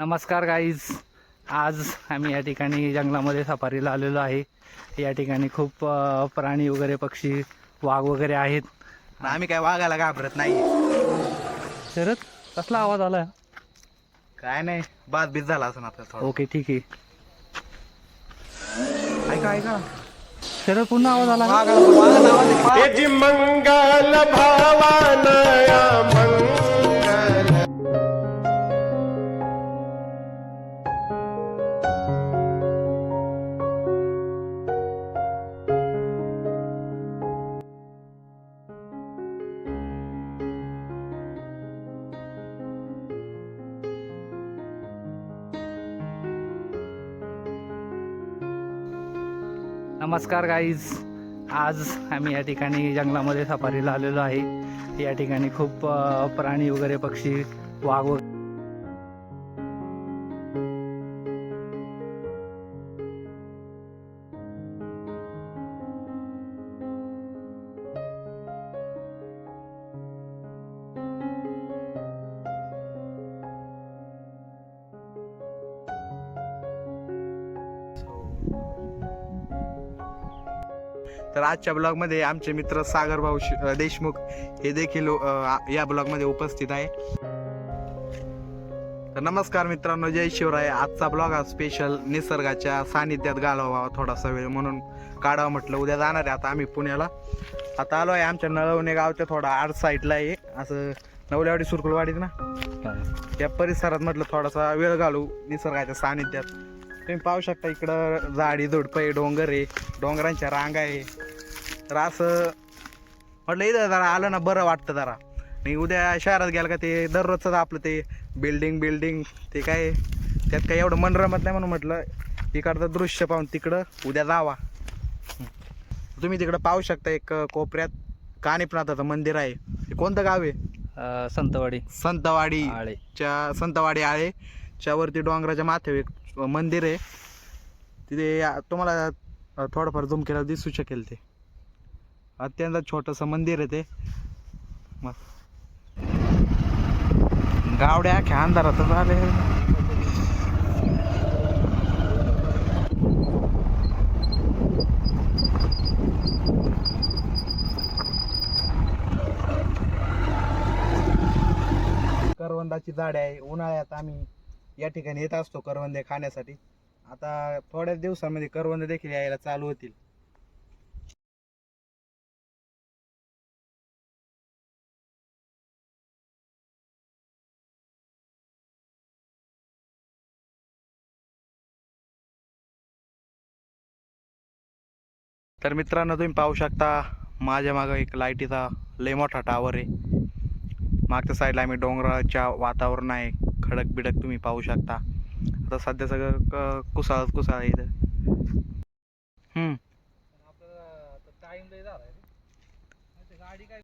नमस्कार गाईज आज आम्ही या ठिकाणी जंगलामध्ये सफारीला आलेलो आहे. या ठिकाणी खूप प्राणी वगैरे पक्षी वाघ वगैरे आहेत. आम्ही काय वागायला घाबरत नाही शरद कसला आवाज आला काय नाही बाद बीत झाला असं आपलं थोडं. ओके ठीक आहे. ऐका ऐका. शरद पुन्हा आवाज आला? वाघाला वाघाला आवाज मंगल भावानया नमस्कार गाईज आज आम्ही या ठिकाणी जंगलामध्ये सफारीला आलेलो आहे. या ठिकाणी खूप प्राणी वगैरे पक्षी वाघ वगैरे तर आजच्या ब्लॉगमध्ये आमचे मित्र सागर भाऊ देशमुख हे देखील या ब्लॉगमध्ये उपस्थित आहे. तर नमस्कार मित्रांनो जय शिवराय. आजचा ब्लॉग हा स्पेशल निसर्गाच्या सानिध्यात घालवावा थोडासा वेळ म्हणून काढावा म्हटलं. उद्या जाणार आहे आता आम्ही पुण्याला. आता आलो आहे आमच्या नळवणे गावच्या थोडा आड साईडला आहे. असं नवलेवाडी सुरकुलवाडीत ना? या परिसरात म्हटलं थोडासा वेळ घालू निसर्गाच्या सानिध्यात. तुम्ही पाहू शकता इकडं झाडी झुडपं डोंगर आहे डोंगरांच्या रांगा आहे. तर असं म्हटलं इथं जरा आलं ना बरं वाटतं जरा. आणि उद्या शहरात गेलं का ते दररोजचं आपलं ते बिल्डिंग बिल्डिंग ते काय त्यात काय एवढं मन रमत नाही म्हणून म्हटलं इकडचं दृश्य पाहून तिकडं उद्या जावा. तुम्ही तिकडं पाहू शकता एक कोपऱ्यात कानिपनाथाचं मंदिर आहे. हे कोणतं गाव आहे? संतवाडी. संतवाडी. आळे. च्या संतवाडी आळे. च्या वरती डोंगराच्या माथ्यावर एक मंदिर आहे. तिथे तुम्हाला थोडंफार झूम दिसू शकेल ते. अत्यंत छोटंसं मंदिर आहे ते. मस्त गावड्या अख्या अंधारातच आले करवंदाची झाडे आहे. उन्हाळ्यात आम्ही या ठिकाणी येत असतो करवंदे खाण्यासाठी. आता थोड्याच दिवसामध्ये करवंदे देखील यायला चालू होतील. तर मित्रांनो तुम्ही पाहू शकता माझ्या मागं एक लाईटीचा लय मोठा टावर आहे. मागच्या साईडला आम्ही डोंगराच्या वातावरण आहे. खडक बिडक तुम्ही पाहू शकता. आता सध्या सगळं क- कुसाळ आहे इथं.